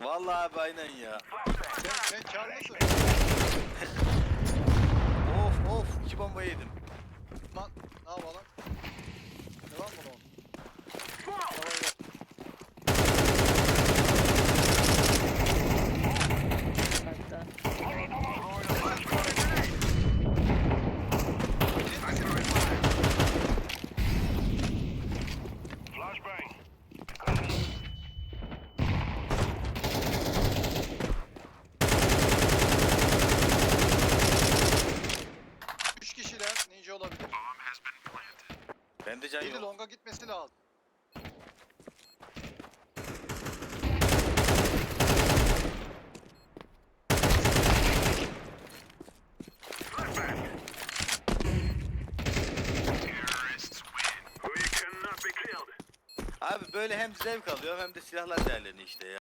Vallahi abi aynen ya. Sen, sen karlısın. Of of iki bomba yedim. Lan ne yapalım? Bende can Biri yok. longa gitmesi lazım. Abi böyle hem zevk alıyor hem de silahlar değerleniyor işte ya.